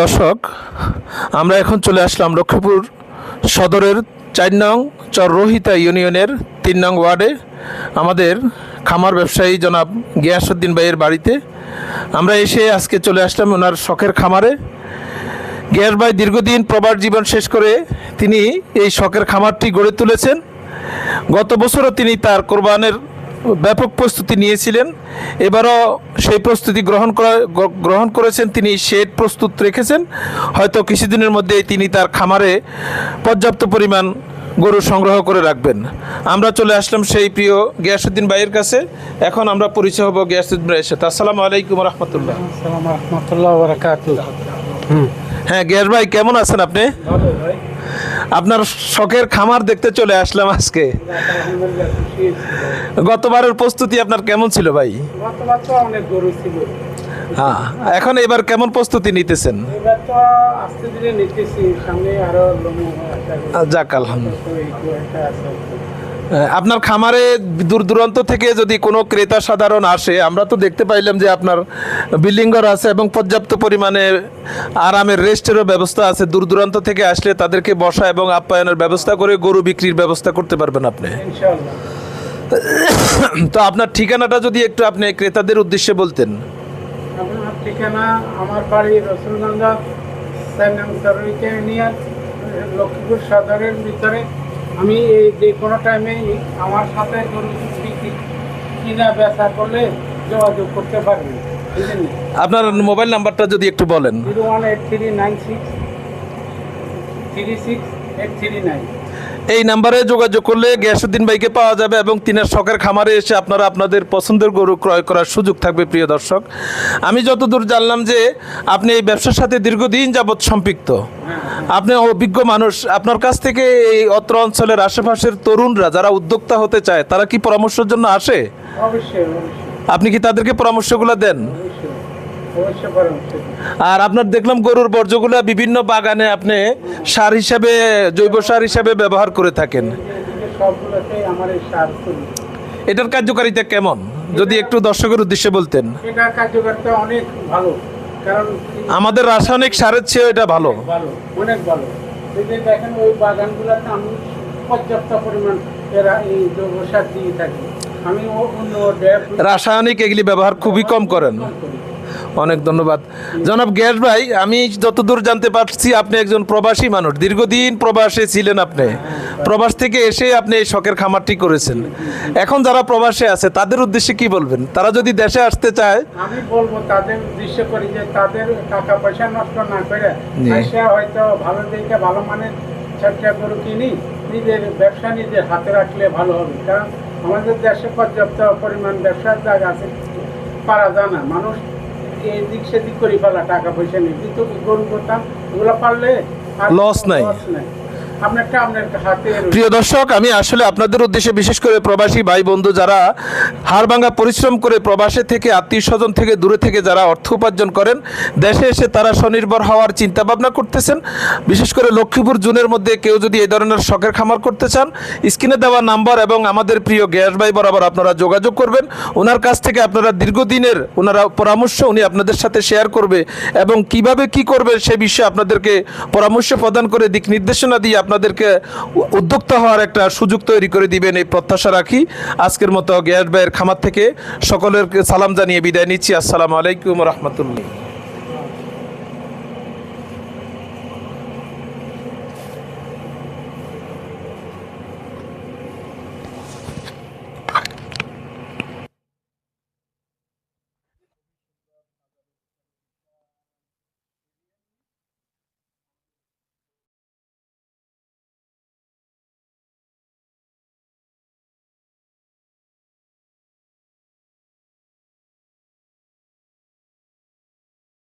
দর্শক, আমরা এখন চলে আসলাম লক্ষ্মীপুর সদরের চার নং চর রোহিতা ইউনিয়নের তিন নং ওয়ার্ডে। আমাদের খামার ব্যবসায়ী জনাব গিয়াসুদ্দিন ভাইয়ের বাড়িতে। আমরা এসে আজকে চলে আসলাম ওনার শখের খামারে। গিয়াস ভাই দীর্ঘদিন প্রবার জীবন শেষ করে তিনি এই শখের খামারটি গড়ে তুলেছেন। গত বছরও তিনি তার কোরবানের ব্যাপক প্রস্তুতি নিয়েছিলেন। এবারও সেই প্রস্তুতি গ্রহণ করা গ্রহণ করেছেন তিনি শেড প্রস্তুত রেখেছেন। হয়তো কিছুদিনের মধ্যেই তিনি তার খামারে পর্যাপ্ত পরিমাণ গরু সংগ্রহ করে রাখবেন। আমরা চলে আসলাম সেই প্রিয় গিয়াসুদ্দিন ভাইয়ের কাছে। এখন আমরা পরিচয় হব গিয়াসুদ্দিন ভাইয়ের সাথে। আসসালামু আলাইকুম রহমতুল্লাহ। রহমতুল্লাহ হ্যাঁ গিয়াস ভাই কেমন আছেন আপনি? আপনার শখের খামার দেখতে চলে আসলাম আজকে। গতবারের প্রস্তুতি আপনার কেমন ছিল ভাই? হ্যাঁ এখন এবার কেমন প্রস্তুতি নিতেছেন? যাক আলহামদুলিল্লাহ। আপনার খামারে দূর দূরান্ত থেকে যদি কোনো ক্রেতা সাধারণ আসে, আমরা তো দেখতে পাইলাম যে আপনার বিল্ডিং ঘর আছে এবং পর্যাপ্ত পরিমাণে আরামের রেস্টেরও ব্যবস্থা আছে। দূর দূরান্ত থেকে আসলে তাদেরকে বসা এবং আপ্যায়নের ব্যবস্থা করে গরু বিক্রির ব্যবস্থা করতে পারবেন আপনি। তো আপনার ঠিকানাটা যদি একটু আপনি ক্রেতাদের উদ্দেশ্যে বলতেন। ঠিকানা আমার বাড়ি রসুলগঞ্জ লক্ষ্মীপুর সদরের ভিতরে। আমি এই যে কোনো টাইমে আমার সাথে কিনা বেচা করলে যোগাযোগ করতে পারবেন আপনার মোবাইল নাম্বারটা যদি একটু বলেন। Zero one eight three nine six three six eight three nine. এই নাম্বারে যোগাযোগ করলে গিয়াসুদ্দিন ভাইকে পাওয়া যাবে এবং তিনার শখের খামারে এসে আপনারা আপনাদের পছন্দের গরু ক্রয় করার সুযোগ থাকবে প্রিয় দর্শক। আমি যতদূর জানলাম যে আপনি এই ব্যবসার সাথে দীর্ঘদিন যাবৎ সম্পৃক্ত। আপনি অভিজ্ঞ মানুষ। আপনার কাছ থেকে এই অত্র অঞ্চলের আশেপাশের তরুণরা যারা উদ্যোক্তা হতে চায় তারা কি পরামর্শের জন্য আসে? আপনি কি তাদেরকে পরামর্শগুলো দেন? আর আপনার দেখলাম গরুর বর্জ্যগুলো বিভিন্ন বাগানে আপনি সার হিসাবে জৈব সার হিসাবে ব্যবহার করে থাকেন। এটার কার্যকারিতা কেমন? যদি একটু দর্শকের উদ্দেশ্যে বলতেন। এটা কার্যকারিতা অনেক ভালো। কারণ আমাদের রাসায়নিক সারের চেয়েও এটা ভালো। অনেক ভালো এই যে দেখেন ওই বাগানগুলোতে আমি পর্যাপ্ত পরিমাণ এরা এই জৈব সার দিয়ে থাকি। আমি অন্য রাসায়নিক এগুলি ব্যবহার খুবই কম করেন। করি। অনেক ধন্যবাদ। জনাব গ্যাস ভাই আমি যতদূর জানতে পারছি আপনি একজন প্রবাসী মানুষ। দীর্ঘদিন প্রবাসে ছিলেন আপনি। প্রবাস থেকে এসে আপনি এই শখের খামারটি করেছেন। এখন যারা প্রবাসে আছে তাদের উদ্দেশ্যে কি বলবেন? তারা যদি দেশে আসতে চায় আমি বলব তাদের উদ্দেশ্য করি যে তাদের টাকা পয়সা নষ্ট না করে। হয়তো ভালো দেখে ভালো মানের চারটা গরু কিনি নিজের ব্যবসা নিজের হাতে রাখলে ভালো হবে। কারণ আমাদের দেশে পর্যাপ্ত পরিমাণ ব্যবসার জায়গা আছে পারা যায় না। মানুষ এদিক সেদিক করে ফেলা টাকা পয়সা নেই। কিন্তু কি করতাম ওগুলো পারলে আর নাই। লস নাই। প্রিয় দর্শক, আমি আসলে আপনাদের উদ্দেশ্যে বিশেষ করে প্রবাসী ভাই বন্ধু যারা হাড়ভাঙ্গা পরিশ্রম করে প্রবাসে থেকে আত্মীয় স্বজন থেকে দূরে থেকে যারা অর্থ উপার্জন করেন, দেশে এসে তারা স্বনির্ভর হওয়ার চিন্তা ভাবনা করতেছেন। বিশেষ করে লক্ষ্মীপুর জুনের মধ্যে কেউ যদি এই ধরনের শখের খামার করতে চান, স্ক্রিনে দেওয়া নাম্বার এবং আমাদের প্রিয় গ্যাস ভাই বরাবর আপনারা যোগাযোগ করবেন। ওনার কাছ থেকে আপনারা দীর্ঘদিনের ওনারা পরামর্শ উনি আপনাদের সাথে শেয়ার করবে এবং কীভাবে কি করবে সে বিষয়ে আপনাদেরকে পরামর্শ প্রদান করে দিক নির্দেশনা দিয়ে আপনাদেরকে উদ্যোক্ত হওয়ার একটা সুযোগ তৈরি করে দিবেন এই প্রত্যাশা রাখি। আজকের মতো গ্যাস ভাইয়ের খামার থেকে সকলের সালাম জানিয়ে বিদায় নিচ্ছি। আসসালামু আলাইকুম রহমতুল্লাহ।